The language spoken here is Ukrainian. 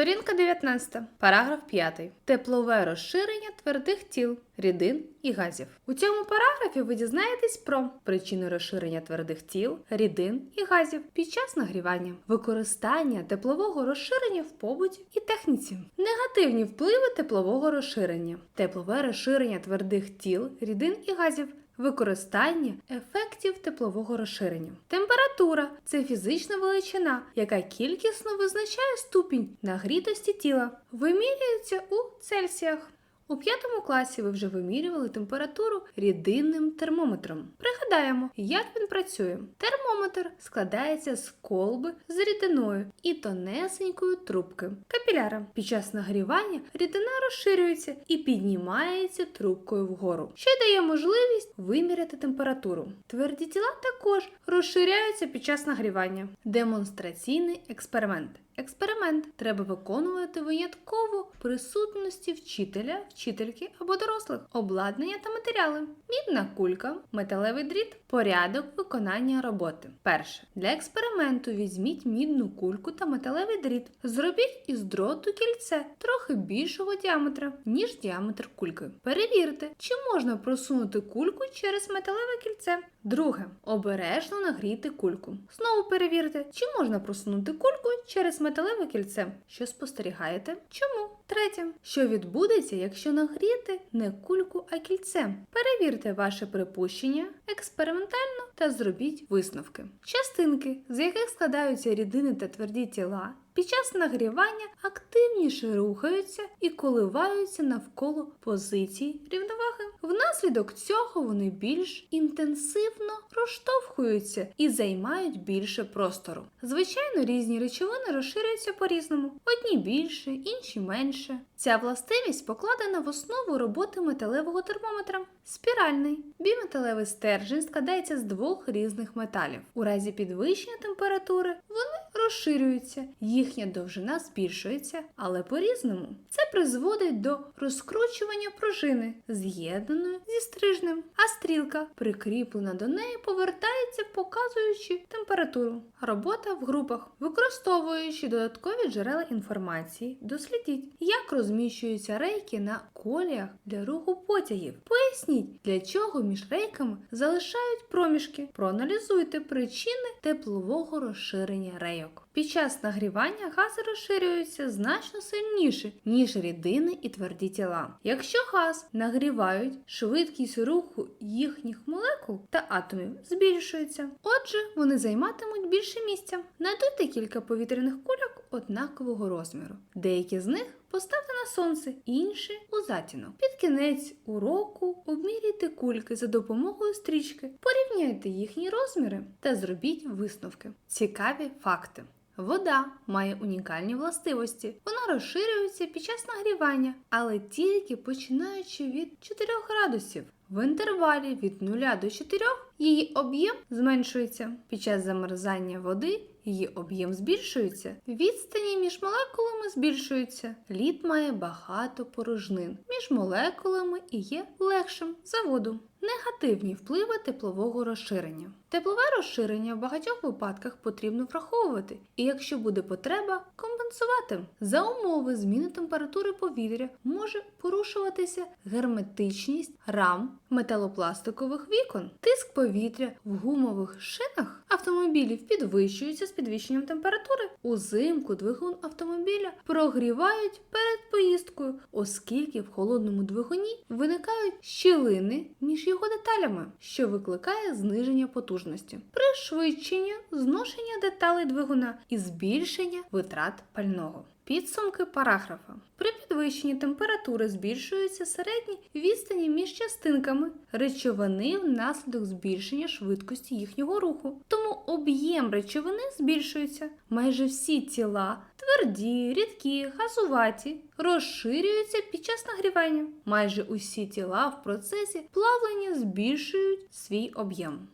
Сторінка 19, параграф 5. Теплове розширення твердих тіл, рідин і газів. У цьому параграфі ви дізнаєтесь про причини розширення твердих тіл, рідин і газів під час нагрівання, використання теплового розширення в побуті і техніці, негативні впливи теплового розширення, теплове розширення твердих тіл, рідин і газів. Використання ефектів теплового розширення. Температура це фізична величина, яка кількісно визначає ступінь нагрітості тіла. Вимірюється у Цельсіях. У п'ятому класі ви вже вимірювали температуру рідинним термометром. Пригадаємо, як він працює. Термометр складається з колби з рідиною і тонесенької трубки капіляра. Під час нагрівання рідина розширюється і піднімається трубкою вгору, що дає можливість виміряти температуру. Тверді тіла також розширяються під час нагрівання. Демонстраційний експеримент. Експеримент треба виконувати винятково в присутності вчителя, вчительки або дорослих, обладнання та матеріали, мідна кулька, металевий дріт, порядок виконання роботи. Перше. Для експерименту візьміть мідну кульку та металевий дріт. Зробіть із дроту кільце трохи більшого діаметра, ніж діаметр кульки. Перевірте, чи можна просунути кульку через металеве кільце. Друге. Обережно нагрійте кульку. Знову перевірте, чи можна просунути кульку через металеве кільце. Що спостерігаєте? Чому? Третє. Що відбудеться, якщо нагріти не кульку, а кільце? Перевірте ваше припущення експериментально та зробіть висновки. Частинки, з яких складаються рідини та тверді тіла, під час нагрівання активніше рухаються і коливаються навколо позицій рівноваги. Внаслідок цього вони більш інтенсивно розштовхуються і займають більше простору. Звичайно, різні речовини розширюються по-різному: одні більше, інші менше. Ця властивість покладена в основу роботи металевого термометра. Спіральний біметалевий стержень складається з двох різних металів. У разі підвищення температури вони розширюються, їхня довжина збільшується, але по-різному. Це призводить до розкручування пружини, з'єднаної зі стрижнем, а стрілка, прикріплена до неї, повертається, показуючи температуру. Робота в групах, використовуючи додаткові джерела інформації, дослідіть, як розміщуються рейки на коліях для руху потягів. Поясніть, для чого між рейками залишають проміжки. Проаналізуйте причини теплового розширення рейок. Під час нагрівання гази розширюються значно сильніше, ніж рідини і тверді тіла. Якщо газ нагрівають, швидкість руху їхніх молекул та атомів збільшується. Отже, вони займатимуть більше місця. Надуйте кілька повітряних кульок однакового розміру. Деякі з них Поставте на сонце, інші у затінок. Під кінець уроку обміряйте кульки за допомогою стрічки, порівняйте їхні розміри та зробіть висновки. Цікаві факти. Вода має унікальні властивості. Вона розширюється під час нагрівання, але тільки починаючи від 4 градусів. В інтервалі від 0 до 4 її об'єм зменшується. Під час замерзання води її об'єм збільшується. Відстані між молекулами збільшуються. Лід має багато порожнин між молекулами і є легшим за воду. Негативні впливи теплового розширення. Теплове розширення в багатьох випадках потрібно враховувати, і якщо буде потреба, компенсувати. За умови зміни температури повітря може порушуватися герметичність рам металопластикових вікон. Тиск повітря в гумових шинах автомобілів підвищується з підвищенням температури. Узимку двигун автомобіля прогрівають перед поїздкою, оскільки в холодному двигуні виникають щілини між його деталями, що викликає зниження потужності, пришвидшення зношення деталей двигуна і збільшення витрат пального. Підсумки параграфа. При підвищенні температури збільшуються середні відстані між частинками речовини внаслідок збільшення швидкості їхнього руху. Тому об'єм речовини збільшується. Майже всі тіла, тверді, рідкі, газуваті, розширюються під час нагрівання. Майже усі тіла в процесі плавлення збільшують свій об'єм.